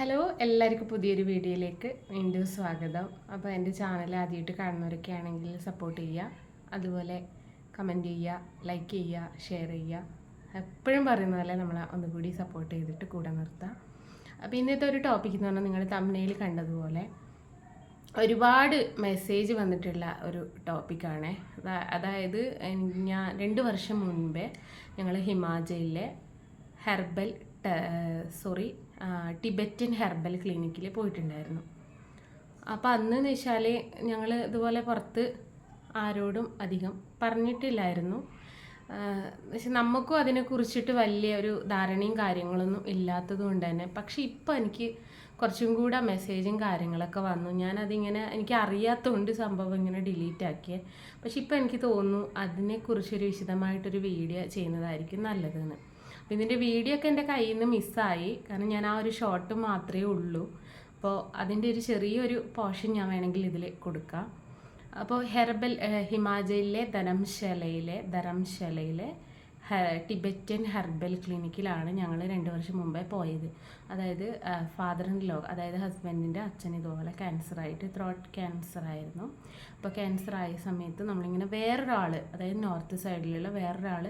Hello എല്ലാവർക്കും പുതിയൊരു വീഡിയോയിലേക്ക് വീണ്ടും സ്വാഗതം. അപ്പോൾ എന്റെ ചാനൽ ആദ്യമായിട്ട് കാണുന്നവരൊക്കെ ആണെങ്കിൽ സപ്പോർട്ട് ചെയ്യുക. അതുപോലെ കമന്റ് ചെയ്യുക ലൈക്ക് ചെയ്യുക ഷെയർ ചെയ്യുക. എപ്പോഴും പറയുന്ന പോലെ നമ്മളെ ഒന്നുകൂടി സപ്പോർട്ട് ചെയ്തിട്ട് കൂടെ നിർത്താം. അപ്പോൾ ഇന്നത്തെ ഒരു ടോപ്പിക് എന്ന് പറഞ്ഞാൽ നിങ്ങൾ തമിഴിൽ കണ്ടതുപോലെ ഒരുപാട് മെസ്സേജ് വന്നിട്ടുള്ള ഒരു ടോപ്പിക്കാണ് അതായത് ഞാൻ രണ്ട് വർഷം മുൻപേ ഞങ്ങൾ ഹിമാചലിലെ ഹെർബൽ സോറി ടിബറ്റൻ ഹെർബൽ ക്ലിനിക്കിൽ പോയിട്ടുണ്ടായിരുന്നു. അപ്പോൾ അന്ന് എന്ന് വെച്ചാൽ ഞങ്ങൾ ഇതുപോലെ പുറത്ത് ആരോടും അധികം പറഞ്ഞിട്ടില്ലായിരുന്നു. പക്ഷെ നമുക്കും അതിനെക്കുറിച്ചിട്ട് വലിയ ഒരു ധാരണയും കാര്യങ്ങളൊന്നും ഇല്ലാത്തത് കൊണ്ട് തന്നെ. പക്ഷെ ഇപ്പോൾ എനിക്ക് കുറച്ചും കൂടെ മെസ്സേജും കാര്യങ്ങളൊക്കെ വന്നു. ഞാനതിങ്ങനെ എനിക്ക് അറിയാത്തതുകൊണ്ട് സംഭവം ഇങ്ങനെ ഡിലീറ്റ് ആക്കിയത് പക്ഷെ ഇപ്പോൾ എനിക്ക് തോന്നുന്നു അതിനെക്കുറിച്ചൊരു വിശദമായിട്ടൊരു വീഡിയോ ചെയ്യുന്നതായിരിക്കും നല്ലതെന്ന്. അപ്പോൾ ഇതിന്റെ വീഡിയോ ഒക്കെ എന്റെ കയ്യിൽ നിന്ന് മിസ്സായി കാരണം ഞാൻ ആ ഒരു ഷോട്ട് മാത്രമേ ഉള്ളൂ. അപ്പോൾ അതിന്റെ ഒരു ചെറിയൊരു പോർഷൻ ഞാൻ വേണമെങ്കിൽ ഇതിൽ കൊടുക്കാം. അപ്പോൾ ഹെർബൽ ഹിമാചലിലെ ധരംശലയിലെ ധരംശലയിലെ ടിബറ്റൻ ഹെർബൽ ക്ലിനിക്കിലാണ് ഞങ്ങൾ രണ്ട് വർഷം മുമ്പേ പോയത്. അതായത് ഫാദർ ഇൻ ലോ അതായത് ഹസ്ബൻഡിന്റെ അച്ഛൻ ഇതുപോലെ ക്യാൻസറായിട്ട് ത്രോട്ട് ക്യാൻസർ ആയിരുന്നു. അപ്പോൾ ക്യാൻസർ ആയ സമയത്ത് നമ്മളിങ്ങനെ വേറൊരാൾ അതായത് നോർത്ത് സൈഡിലുള്ള വേറൊരാൾ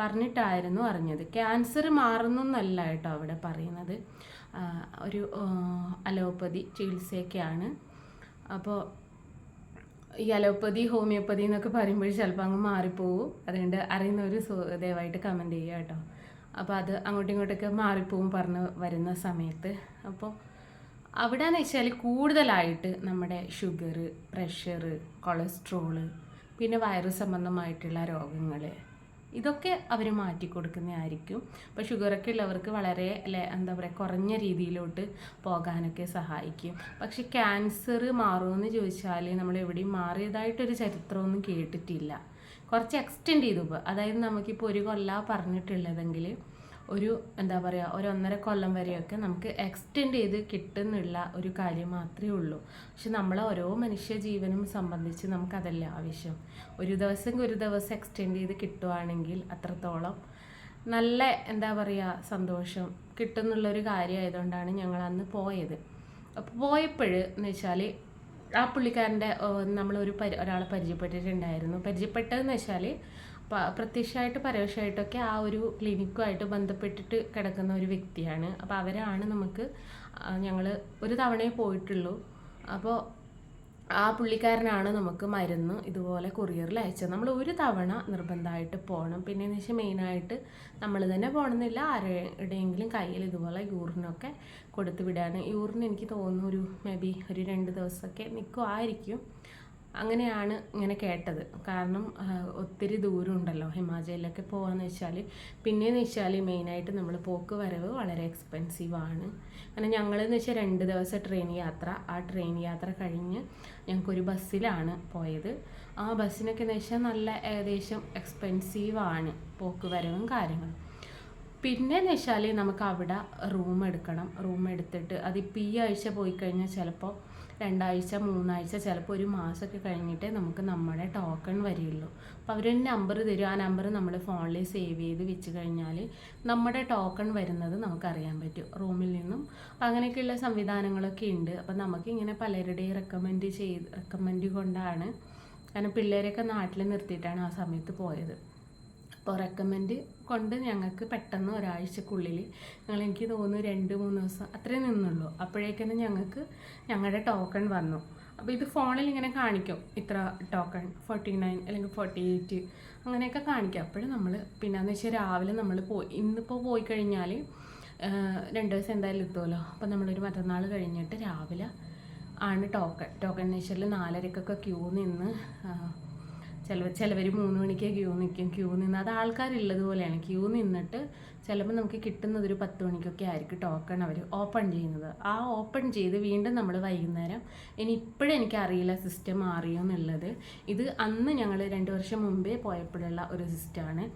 പറഞ്ഞിട്ടായിരുന്നു അറിഞ്ഞത്. ക്യാൻസർ മാറുന്നു എന്നല്ല കേട്ടോ അവിടെ പറയുന്നത്. ഒരു അലോപ്പതി ചികിത്സയൊക്കെയാണ്. അപ്പോൾ ഈ അലോപ്പതി ഹോമിയോപ്പതി എന്നൊക്കെ പറയുമ്പോൾ ചിലപ്പോൾ അങ്ങ് മാറിപ്പോവും. അതുകൊണ്ട് അറിയുന്നവർ ദയവായിട്ട് കമന്റ് ചെയ്യുക കേട്ടോ. അപ്പോൾ അത് അങ്ങോട്ടും ഇങ്ങോട്ടൊക്കെ മാറിപ്പോവും പറഞ്ഞ് വരുന്ന സമയത്ത്. അപ്പോൾ അവിടെ എന്ന് വെച്ചാൽ കൂടുതലായിട്ട് നമ്മുടെ ഷുഗർ പ്രഷർ കൊളസ്ട്രോൾ പിന്നെ വയറ് സംബന്ധമായിട്ടുള്ള രോഗങ്ങൾ ഇതൊക്കെ അവർ മാറ്റി കൊടുക്കുന്നതായിരിക്കും. ഇപ്പോൾ ഷുഗറൊക്കെ ഉള്ളവർക്ക് വളരെ എന്താ പറയുക കുറഞ്ഞ രീതിയിലോട്ട് പോകാനൊക്കെ സഹായിക്കും. പക്ഷെ ക്യാൻസർ മാറുമെന്ന് ചോദിച്ചാൽ നമ്മൾ എവിടെയും മാറിയതായിട്ടൊരു ചരിത്രമൊന്നും കേട്ടിട്ടില്ല. കുറച്ച് എക്സ്റ്റെൻഡ് ചെയ്തു അതായത് നമുക്കിപ്പോൾ ഒരു കൊല്ല പറഞ്ഞിട്ടുള്ളതെങ്കിൽ ഒരു എന്താ പറയുക ഒരു ഒന്നര കൊല്ലം വരെയൊക്കെ നമുക്ക് എക്സ്റ്റെൻഡ് ചെയ്ത് കിട്ടുന്നുള്ള ഒരു കാര്യം മാത്രമേ ഉള്ളൂ. പക്ഷെ നമ്മളെ ഓരോ മനുഷ്യ ജീവനും സംബന്ധിച്ച് നമുക്കതല്ല ആവശ്യം. ഒരു ദിവസം ഒരു ദിവസം എക്സ്റ്റെൻഡ് ചെയ്ത് കിട്ടുവാണെങ്കിൽ അത്രത്തോളം നല്ല എന്താ പറയുക സന്തോഷം കിട്ടുന്നുള്ളൊരു കാര്യമായതുകൊണ്ടാണ് ഞങ്ങൾ അന്ന് പോയത്. അപ്പോൾ പോയപ്പോൾ എന്ന് വെച്ചാൽ ആ പുള്ളിക്കാരന്റെ നമ്മളൊരു പരി ഒരാളെ പരിചയപ്പെട്ടിട്ടുണ്ടായിരുന്നു. പരിചയപ്പെട്ടതെന്ന് വെച്ചാൽ പ്രത്യക്ഷമായിട്ട് പരോക്ഷമായിട്ടൊക്കെ ആ ഒരു ക്ലിനിക്കുമായിട്ട് ബന്ധപ്പെട്ടിട്ട് കിടക്കുന്ന ഒരു വ്യക്തിയാണ്. അപ്പോൾ അവരാണ് നമുക്ക് ഞങ്ങൾ ഒരു തവണയെ പോയിട്ടുള്ളൂ. അപ്പോൾ ആ പുള്ളിക്കാരനാണ് നമുക്ക് മരുന്ന് ഇതുപോലെ കൊറിയറിൽ അയച്ചത്. നമ്മൾ ഒരു തവണ നിർബന്ധമായിട്ട് പോകണം. പിന്നെ എന്ന് വെച്ചാൽ മെയിനായിട്ട് നമ്മൾ തന്നെ പോകണമെന്നില്ല. ആരുടെയെങ്കിലും കയ്യിൽ ഇതുപോലെ യൂറിനൊക്കെ കൊടുത്തു വിടാണ്. യൂറിൻ എനിക്ക് തോന്നുന്നു ഒരു മേ ബി ഒരു രണ്ട് ദിവസമൊക്കെ നിൽക്കുമായിരിക്കും അങ്ങനെയാണ് ഇങ്ങനെ കേട്ടത്. കാരണം ഒത്തിരി ദൂരം ഉണ്ടല്ലോ ഹിമാചലിലൊക്കെ പോകാമെന്ന് വെച്ചാൽ പിന്നെയെന്ന് വെച്ചാൽ മെയിനായിട്ട് നമ്മൾ പോക്ക് വരവ് വളരെ എക്സ്പെൻസീവ് ആണ് കാരണം ഞങ്ങളെന്ന് വെച്ചാൽ രണ്ട് ദിവസം ട്രെയിൻ യാത്ര. ആ ട്രെയിൻ യാത്ര കഴിഞ്ഞ് ഞങ്ങൾക്കൊരു ബസ്സിലാണ് പോയത്. ആ ബസ്സിനൊക്കെ എന്ന് വെച്ചാൽ നല്ല ഏകദേശം എക്സ്പെൻസീവ് ആണ് പോക്ക് വരവും കാര്യങ്ങളും. പിന്നെന്ന് വെച്ചാൽ നമുക്ക് അവിടെ റൂം എടുക്കണം. റൂം എടുത്തിട്ട് അതിപ്പോൾ ഈ ആഴ്ച പോയി കഴിഞ്ഞാൽ ചിലപ്പോൾ രണ്ടാഴ്ച മൂന്നാഴ്ച ചിലപ്പോൾ ഒരു മാസമൊക്കെ കഴിഞ്ഞിട്ടേ നമുക്ക് നമ്മുടെ ടോക്കൺ വരികയുള്ളൂ. അപ്പോൾ അവരൊരു നമ്പർ തരും. ആ നമ്പർ നമ്മൾ ഫോണിൽ സേവ് ചെയ്ത് വെച്ച് കഴിഞ്ഞാൽ നമ്മുടെ ടോക്കൺ വരുന്നത് നമുക്കറിയാൻ പറ്റും. റൂമിൽ നിന്നും. അപ്പോൾ അങ്ങനെയൊക്കെയുള്ള സംവിധാനങ്ങളൊക്കെ ഉണ്ട്. അപ്പോൾ നമുക്കിങ്ങനെ പലരുടെയും റെക്കമെൻഡ് ചെയ്ത് റെക്കമെൻഡ് കൊണ്ടാണ്. കാരണം പിള്ളേരെയൊക്കെ നാട്ടിൽ നിർത്തിയിട്ടാണ് ആ സമയത്ത് പോയത്. അപ്പോൾ റെക്കമെൻഡ് കൊണ്ട് ഞങ്ങൾക്ക് പെട്ടെന്ന് ഒരാഴ്ചക്കുള്ളിൽ ഞങ്ങൾ എനിക്ക് തോന്നുന്നു രണ്ട് മൂന്ന് ദിവസം അത്രേ നിന്നുള്ളൂ. അപ്പോഴേക്കന്നെ ഞങ്ങൾക്ക് ഞങ്ങളുടെ ടോക്കൺ വന്നു. അപ്പോൾ ഇത് ഫോണിൽ ഇങ്ങനെ കാണിക്കും. ഇത്ര ടോക്കൺ ഫോർട്ടി നയൻ അല്ലെങ്കിൽ ഫോർട്ടി എയ്റ്റ് അങ്ങനെയൊക്കെ കാണിക്കും. അപ്പോഴും നമ്മൾ പിന്നെയെന്ന് വെച്ചാൽ രാവിലെ നമ്മൾ പോയി ഇന്നിപ്പോൾ പോയി കഴിഞ്ഞാൽ രണ്ട് ദിവസം എന്തായാലും എത്തുമല്ലോ അപ്പോൾ നമ്മളൊരു മറ്റന്നാൾ കഴിഞ്ഞിട്ട് രാവിലെ ആണ് ടോക്കൺ ടോക്കൺ എന്ന് വെച്ചാൽ നാലരക്കൊക്കെ ക്യൂ നിന്ന് ചില ചിലവർ മൂന്ന് മണിക്ക് ക്യൂ നിൽക്കും ക്യൂ നിന്ന് അത് ആൾക്കാരുള്ളതുപോലെയാണ്. ക്യൂ നിന്നിട്ട് ചിലപ്പോൾ നമുക്ക് കിട്ടുന്നത് ഒരു പത്ത് മണിക്കൊക്കെ ആയിരിക്കും ടോക്കൺ അവർ ഓപ്പൺ ചെയ്യുന്നത്. ആ ഓപ്പൺ ചെയ്ത് വീണ്ടും നമ്മൾ വൈകുന്നേരം ഇനി ഇപ്പോഴും എനിക്കറിയില്ല സിസ്റ്റം മാറിയോ എന്നുള്ളത്. ഇത് അന്ന് ഞങ്ങൾ രണ്ട് വർഷം മുമ്പേ പോയപ്പോഴുള്ള ഒരു സിസ്റ്റമാണ്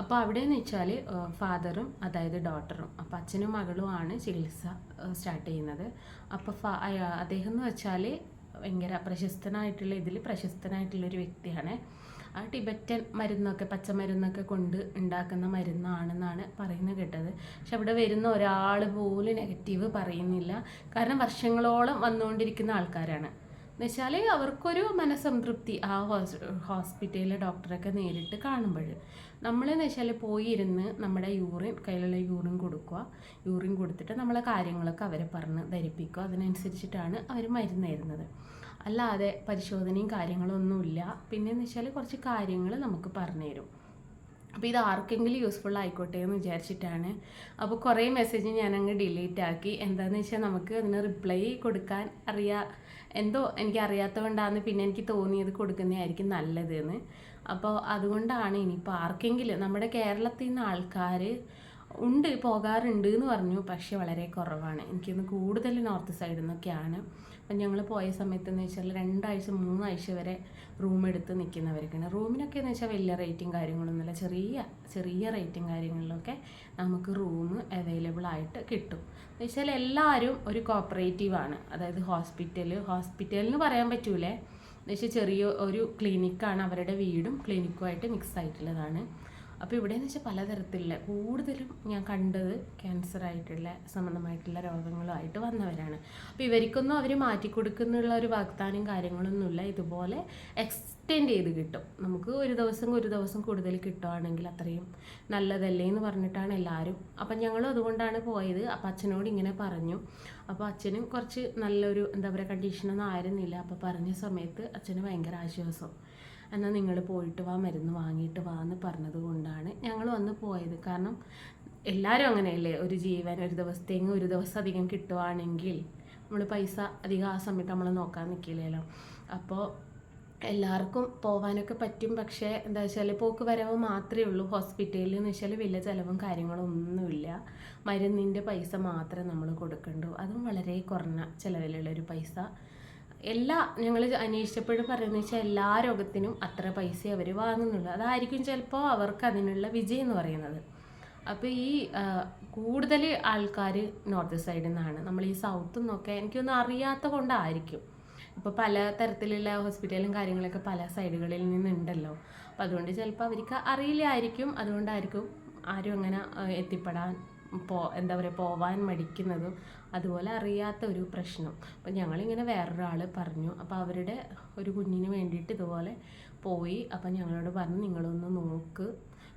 അപ്പോൾ അവിടെയെന്ന് വെച്ചാൽ ഫാദറും അതായത് ഡോട്ടറും അപ്പോൾ അച്ഛനും മകളുമാണ് ചികിത്സ സ്റ്റാർട്ട് ചെയ്യുന്നത്. അപ്പോൾ അദ്ദേഹം എന്ന് വെച്ചാൽ ഭയങ്കര പ്രശസ്തനായിട്ടുള്ള ഇതിൽ പ്രശസ്തനായിട്ടുള്ളൊരു വ്യക്തിയാണ്. ആ ടിബറ്റൻ മരുന്നൊക്കെ പച്ചമരുന്നൊക്കെ കൊണ്ട് ഉണ്ടാക്കുന്ന മരുന്നാണെന്നാണ് പറയുന്നത് കേട്ടത്. പക്ഷെ അവിടെ വരുന്ന ഒരാൾ പോലും നെഗറ്റീവ് പറയുന്നില്ല. കാരണം വർഷങ്ങളോളം വന്നുകൊണ്ടിരിക്കുന്ന ആൾക്കാരാണ്. എന്നുവെച്ചാൽ അവർക്കൊരു മനസംതൃപ്തി ആ ഹോസ് ഹോസ്പിറ്റലിലെ ഡോക്ടറൊക്കെ നേരിട്ട് കാണുമ്പോൾ നമ്മളെന്ന് വെച്ചാൽ പോയി ഇരുന്ന് നമ്മുടെ യൂറിൻ കയ്യിലുള്ള യൂറിൻ കൊടുക്കുക. യൂറിൻ കൊടുത്തിട്ട് നമ്മളെ കാര്യങ്ങളൊക്കെ അവരെ പറഞ്ഞ് ധരിപ്പിക്കുക. അതിനനുസരിച്ചിട്ടാണ് അവർ മരുന്ന് തരുന്നത്. അല്ലാതെ പരിശോധനയും കാര്യങ്ങളൊന്നുമില്ല പിന്നെയെന്ന് വെച്ചാൽ കുറച്ച് കാര്യങ്ങൾ നമുക്ക് പറഞ്ഞു തരും. അപ്പോൾ ഇത് ആർക്കെങ്കിലും യൂസ്ഫുൾ ആയിക്കോട്ടെ എന്ന് വിചാരിച്ചിട്ടാണ്. അപ്പോൾ കുറേ മെസ്സേജ് ഞാനങ്ങ് ഡിലീറ്റ് ആക്കി. എന്താണെന്ന് വെച്ചാൽ നമുക്ക് അതിന് റിപ്ലൈ കൊടുക്കാൻ അറിയാ എന്തോ എനിക്ക് അറിയാത്തതുകൊണ്ടാണ് പിന്നെ എനിക്ക് തോന്നിയത് കൊടുക്കുന്നതായിരിക്കും നല്ലതെന്ന്. അപ്പോൾ അതുകൊണ്ടാണ് ഇനിയിപ്പോൾ ആർക്കെങ്കിലും നമ്മുടെ കേരളത്തിൽ നിന്ന് ആൾക്കാർ ഉണ്ട് പോകാറുണ്ട് എന്ന് പറഞ്ഞു പക്ഷേ വളരെ കുറവാണ്. എനിക്കൊന്ന് കൂടുതൽ നോർത്ത് സൈഡിൽ നിന്നൊക്കെയാണ്. അപ്പം ഞങ്ങൾ പോയ സമയത്ത് എന്ന് വെച്ചാൽ രണ്ടാഴ്ച മൂന്നാഴ്ച വരെ റൂം എടുത്ത് നിൽക്കുന്നവർക്കാണ് റൂമിനൊക്കെ എന്ന് വെച്ചാൽ വലിയ റേറ്റും കാര്യങ്ങളൊന്നുമില്ല ചെറിയ ചെറിയ റേറ്റും കാര്യങ്ങളിലൊക്കെ നമുക്ക് റൂം അവൈലബിൾ ആയിട്ട് കിട്ടും. എന്ന് വെച്ചാൽ എല്ലാവരും ഒരു കോപ്പറേറ്റീവാണ് അതായത് ഹോസ്പിറ്റൽ ഹോസ്പിറ്റലെന്ന് പറയാൻ പറ്റൂലേ. എന്ന് വെച്ചാൽ ചെറിയ ഒരു ക്ലിനിക്കാണ് അവരുടെ വീടും ക്ലിനിക്കുമായിട്ട് മിക്സ് ആയിട്ടുള്ളതാണ്. അപ്പോൾ ഇവിടെയെന്ന് വെച്ചാൽ പലതരത്തിലുള്ള കൂടുതലും ഞാൻ കണ്ടത് ക്യാൻസർ ആയിട്ടുള്ള സംബന്ധമായിട്ടുള്ള രോഗങ്ങളുമായിട്ട് വന്നവരാണ്. അപ്പോൾ ഇവർക്കൊന്നും അവർ മാറ്റിക്കൊടുക്കുന്നുള്ള ഒരു വാഗ്ദാനം കാര്യങ്ങളൊന്നുമില്ല. ഇതുപോലെ എക്സ്റ്റെൻഡ് ചെയ്ത് കിട്ടും. നമുക്ക് ഒരു ദിവസം ഒരു ദിവസം കൂടുതൽ കിട്ടുകയാണെങ്കിൽ അത്രയും നല്ലതല്ലേ എന്ന് പറഞ്ഞിട്ടാണ് എല്ലാവരും അപ്പം ഞങ്ങളും അതുകൊണ്ടാണ് പോയത്. അപ്പം അച്ഛനോട് ഇങ്ങനെ പറഞ്ഞു. അപ്പോൾ അച്ഛനും കുറച്ച് നല്ലൊരു എന്താ പറയുക കണ്ടീഷനൊന്നും ആയിരുന്നില്ല. അപ്പോൾ പറഞ്ഞ സമയത്ത് അച്ഛന് ഭയങ്കര ആശ്വാസം. എന്നാൽ നിങ്ങൾ പോയിട്ട് വാ മരുന്ന് വാങ്ങിയിട്ട് വാ എന്ന് പറഞ്ഞത് കൊണ്ടാണ് ഞങ്ങൾ വന്ന് പോയത്. കാരണം എല്ലാവരും അങ്ങനെയല്ലേ ഒരു ജീവൻ ഒരു ദിവസത്തേക്ക് ഒരു ദിവസം അധികം കിട്ടുവാണെങ്കിൽ നമ്മൾ പൈസ അധികം ആ സമയത്ത് നമ്മൾ നോക്കാൻ നിൽക്കില്ലല്ലോ അപ്പോൾ എല്ലാവർക്കും പോകാനൊക്കെ പറ്റും. പക്ഷേ എന്താ വെച്ചാൽ പോക്ക് വരവ് മാത്രമേ ഉള്ളൂ. ഹോസ്പിറ്റലിൽ എന്ന് വെച്ചാൽ വലിയ ചിലവും കാര്യങ്ങളൊന്നുമില്ല. മരുന്നിന്റെ പൈസ മാത്രമേ നമ്മൾ കൊടുക്കണ്ടൂ. അതും വളരെ കുറഞ്ഞ ചിലവിലുള്ളൊരു പൈസ എല്ലാ ഞങ്ങൾ അന്വേഷിച്ചപ്പോഴും പറയുന്നത് വെച്ചാൽ എല്ലാ രോഗത്തിനും അത്ര പൈസ അവർ വാങ്ങുന്നുള്ളൂ. അതായിരിക്കും ചിലപ്പോൾ അവർക്ക് അതിനുള്ള വിജയം എന്ന് പറയുന്നത്. അപ്പോൾ ഈ കൂടുതൽ ആൾക്കാർ നോർത്ത് സൈഡിൽ നിന്നാണ്. നമ്മൾ ഈ സൗത്തിൽ നിന്നൊക്കെ എനിക്കൊന്നും അറിയാത്ത കൊണ്ടായിരിക്കും. ഇപ്പോൾ പല തരത്തിലുള്ള ഹോസ്പിറ്റലും കാര്യങ്ങളൊക്കെ പല സൈഡുകളിൽ നിന്നുണ്ടല്ലോ. അപ്പോൾ അതുകൊണ്ട് ചിലപ്പോൾ അവർക്ക് അറിയില്ലായിരിക്കും. അതുകൊണ്ടായിരിക്കും ആരും അങ്ങനെ എത്തിപ്പെടാൻ പോ എന്താ പറയുക പോവാൻ മടിക്കുന്നതും അതുപോലെ അറിയാത്ത ഒരു പ്രശ്നം. അപ്പം ഞങ്ങളിങ്ങനെ വേറൊരാൾ പറഞ്ഞു അപ്പോൾ അവരുടെ ഒരു കുഞ്ഞിന് വേണ്ടിയിട്ട് ഇതുപോലെ പോയി. അപ്പം ഞങ്ങളോട് പറഞ്ഞു നിങ്ങളൊന്ന് നോക്ക്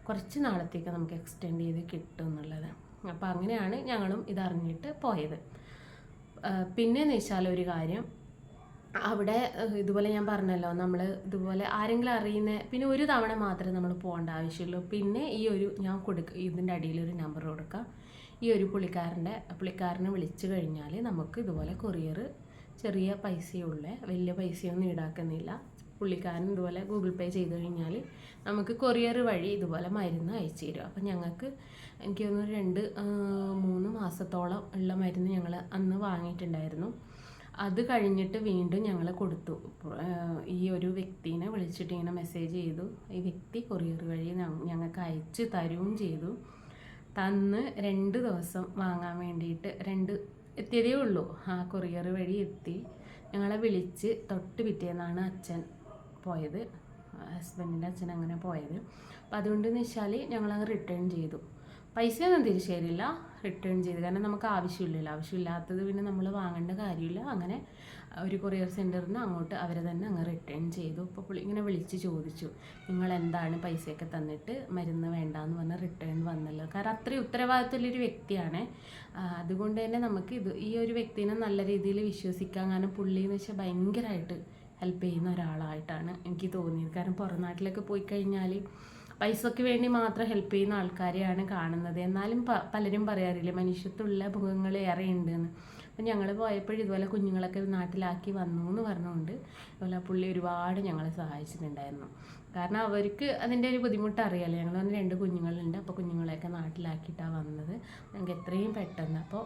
കുറച്ച് നാളത്തേക്ക് നമുക്ക് എക്സ്റ്റെൻഡ് ചെയ്ത് കിട്ടും എന്നുള്ളത്. അപ്പോൾ അങ്ങനെയാണ് ഞങ്ങളും ഇതറിഞ്ഞിട്ട് പോയത്. പിന്നെയെന്ന് വെച്ചാൽ ഒരു കാര്യം അവിടെ ഇതുപോലെ ഞാൻ പറഞ്ഞല്ലോ നമ്മൾ ഇതുപോലെ ആരെങ്കിലും അറിയുന്ന പിന്നെ ഒരു തവണ മാത്രമേ നമ്മൾ പോകേണ്ട ആവശ്യമുള്ളൂ. പിന്നെ ഈ ഒരു ഞാൻ കൊടുക്ക ഇതിന്റെ അടിയിൽ ഒരു നമ്പർ കൊടുക്കാം. ഈ ഒരു പുള്ളിക്കാരന്റെ പുള്ളിക്കാരനെ വിളിച്ചു കഴിഞ്ഞാൽ നമുക്ക് ഇതുപോലെ കൊറിയർ ചെറിയ പൈസയുള്ള വലിയ പൈസയൊന്നും ഈടാക്കുന്നില്ല. പുള്ളിക്കാരൻ ഇതുപോലെ ഗൂഗിൾ പേ ചെയ്ത് കഴിഞ്ഞാൽ നമുക്ക് കൊറിയർ വഴി ഇതുപോലെ മരുന്ന് അയച്ചു തരും. അപ്പം ഞങ്ങൾക്ക് എനിക്ക് തോന്നുന്നു രണ്ട് മൂന്ന് മാസത്തോളം ഉള്ള മരുന്ന് ഞങ്ങൾ അന്ന് വാങ്ങിയിട്ടുണ്ടായിരുന്നു. അത് കഴിഞ്ഞിട്ട് വീണ്ടും ഞങ്ങൾ കൊടുത്തു. ഈ ഒരു വ്യക്തിനെ വിളിച്ചിട്ട് ഇങ്ങനെ മെസ്സേജ് ചെയ്തു. ഈ വ്യക്തി കൊറിയർ വഴി ഞങ്ങൾക്ക് അയച്ച് തരുകയും ചെയ്തു. തന്ന് രണ്ട് ദിവസം വാങ്ങാൻ വേണ്ടിയിട്ട് രണ്ട് എത്തിയതേ ഉള്ളൂ. ആ കൊറിയർ വഴി എത്തി. ഞങ്ങളെ വിളിച്ച് തൊട്ട് പിറ്റേന്നാണ് അച്ഛൻ പോയത്. ഹസ്ബൻഡിന്റെ അച്ഛൻ അങ്ങനെ പോയത്. അപ്പം അതുകൊണ്ടെന്ന് വെച്ചാൽ ഞങ്ങളങ്ങ് റിട്ടേൺ ചെയ്തു. പൈസയൊന്നും തിരിച്ചു തരില്ല റിട്ടേൺ ചെയ്ത്. കാരണം നമുക്ക് ആവശ്യമില്ലല്ലോ. ആവശ്യമില്ലാത്തത് പിന്നെ നമ്മൾ വാങ്ങേണ്ട കാര്യമില്ല. അങ്ങനെ ഒരു കൊറിയർ സെന്ററിൽ നിന്ന് അങ്ങോട്ട് അവരെ തന്നെ അങ്ങ് റിട്ടേൺ ചെയ്തു. അപ്പോൾ പുള്ളി ഇങ്ങനെ വിളിച്ച് ചോദിച്ചു. നിങ്ങൾ എന്താണ് പൈസയൊക്കെ തന്നിട്ട് മരുന്ന് വേണ്ടാന്ന് പറഞ്ഞാൽ റിട്ടേൺ വന്നല്ലോ കാരണം അത്രയും ഉത്തരവാദിത്തമുള്ളൊരു വ്യക്തിയാണ്. അതുകൊണ്ട് തന്നെ നമുക്ക് ഇത് ഈ ഒരു വ്യക്തിനെ നല്ല രീതിയിൽ വിശ്വസിക്കാൻ കാരണം പുള്ളി എന്ന് വെച്ചാൽ ഭയങ്കരമായിട്ട് ഹെൽപ്പ് ചെയ്യുന്ന ഒരാളായിട്ടാണ് എനിക്ക് തോന്നിയത്. കാരണം പുറം നാട്ടിലൊക്കെ പോയി കഴിഞ്ഞാൽ പൈസയ്ക്ക് വേണ്ടി മാത്രം ഹെൽപ്പ് ചെയ്യുന്ന ആൾക്കാരെയാണ് കാണുന്നത്. എന്നാലും പലരും പറയാറില്ലേ മനുഷ്യത്തുള്ള മുഖങ്ങൾ ഏറെ ഉണ്ടെന്ന്. അപ്പം ഞങ്ങൾ പോയപ്പോഴും ഇതുപോലെ കുഞ്ഞുങ്ങളൊക്കെ നാട്ടിലാക്കി വന്നു എന്ന് പറഞ്ഞുകൊണ്ട് അതുപോലെ പുള്ളി ഒരുപാട് ഞങ്ങളെ സഹായിച്ചിട്ടുണ്ടായിരുന്നു. കാരണം അവർക്ക് അതിന്റെ ഒരു ബുദ്ധിമുട്ട് അറിയാമല്ലോ ഞങ്ങൾ വന്ന് രണ്ട് കുഞ്ഞുങ്ങളുണ്ട്. അപ്പോൾ കുഞ്ഞുങ്ങളെയൊക്കെ നാട്ടിലാക്കിയിട്ടാണ് വന്നത്. ഞങ്ങൾക്ക് എത്രയും പെട്ടെന്ന്. അപ്പോൾ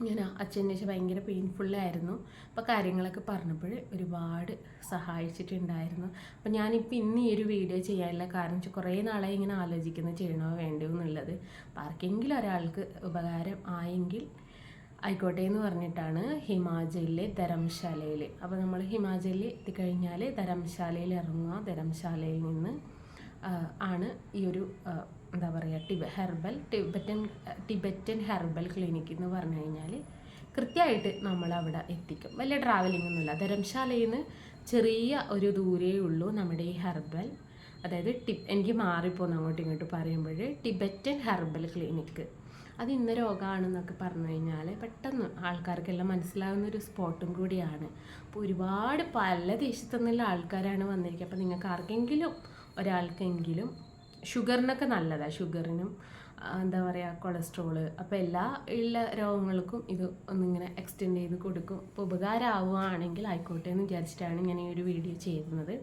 ഇങ്ങനെ അച്ഛന്റെ വെച്ചാൽ ഭയങ്കര പെയിൻഫുള്ളായിരുന്നു അപ്പോൾ കാര്യങ്ങളൊക്കെ പറഞ്ഞപ്പോൾ ഒരുപാട് സഹായിച്ചിട്ടുണ്ടായിരുന്നു. അപ്പോൾ ഞാനിപ്പോൾ ഇന്ന് ഈ ഒരു വീഡിയോ ചെയ്യാനുള്ള കാരണം വെച്ചാൽ കുറേ നാളായി ഇങ്ങനെ ആലോചിക്കുന്നത് ചെയ്യണോ വേണ്ടോ എന്നുള്ളത്. അപ്പോൾ ആർക്കെങ്കിലും ഒരാൾക്ക് ഉപകാരം ആയെങ്കിൽ ആയിക്കോട്ടെ എന്ന് പറഞ്ഞിട്ടാണ് ഹിമാചലിലെ ധരംശാലയിൽ അപ്പോൾ നമ്മൾ ഹിമാചലിൽ എത്തിക്കഴിഞ്ഞാൽ ധരംശാലയിൽ ഇറങ്ങുക. ധരംശാലയിൽ നിന്ന് ആണ് ഈ ഒരു എന്താ പറയുക ടിബ herbal Tibetan Tibetan herbal clinic എന്ന് പറഞ്ഞു കഴിഞ്ഞാൽ കൃത്യമായിട്ട് നമ്മൾ അവിടെ എത്തിക്കും. വലിയ ട്രാവലിംഗ് ഒന്നുമില്ല. ധരംശാലയിൽ നിന്ന് ചെറിയ ഒരു ദൂരേ ഉള്ളൂ നമ്മുടെ ഈ ഹെർബൽ. അതായത് ടി എനിക്ക് മാറിപ്പോന്ന് അങ്ങോട്ടും ഇങ്ങോട്ടും പറയുമ്പോൾ ടിബറ്റൻ ഹെർബൽ ക്ലിനിക്ക് അത് ഇന്ന രോഗമാണെന്നൊക്കെ പറഞ്ഞു കഴിഞ്ഞാൽ പെട്ടെന്ന് ആൾക്കാർക്കെല്ലാം മനസ്സിലാകുന്ന ഒരു സ്പോട്ടും കൂടിയാണ്. അപ്പോൾ ഒരുപാട് പല ദേശത്തു നിന്നുള്ള ആൾക്കാരാണ് വന്നിരിക്കുക. അപ്പോൾ നിങ്ങൾക്ക് ആർക്കെങ്കിലും ഒരാൾക്കെങ്കിലും ഷുഗറിനൊക്കെ നല്ലതാണ് ഷുഗറിനും എന്താ പറയുക കൊളസ്ട്രോൾ അപ്പോൾ എല്ലാ ഉള്ള രോഗങ്ങൾക്കും ഇത് ഒന്നിങ്ങനെ എക്സ്റ്റെൻഡ് ചെയ്ത് കൊടുക്കും. ഇപ്പോൾ ഉപകാരമാവുകയാണെങ്കിൽ ആയിക്കോട്ടെ എന്ന് വിചാരിച്ചിട്ടാണ് ഞാൻ ഈ ഒരു വീഡിയോ ചെയ്യുന്നത്.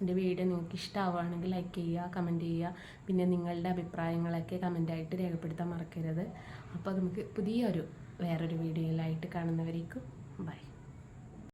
എന്റെ വീഡിയോ നിങ്ങൾക്ക് ഇഷ്ടമാവുകയാണെങ്കിൽ ലൈക്ക് ചെയ്യുക കമന്റ് ചെയ്യുക. പിന്നെ നിങ്ങളുടെ അഭിപ്രായങ്ങളൊക്കെ കമന്റായിട്ട് രേഖപ്പെടുത്താൻ മറക്കരുത്. അപ്പോൾ നമുക്ക് പുതിയൊരു വേറൊരു വീഡിയോയിലായിട്ട് കാണുന്നവരേക്കും ബൈ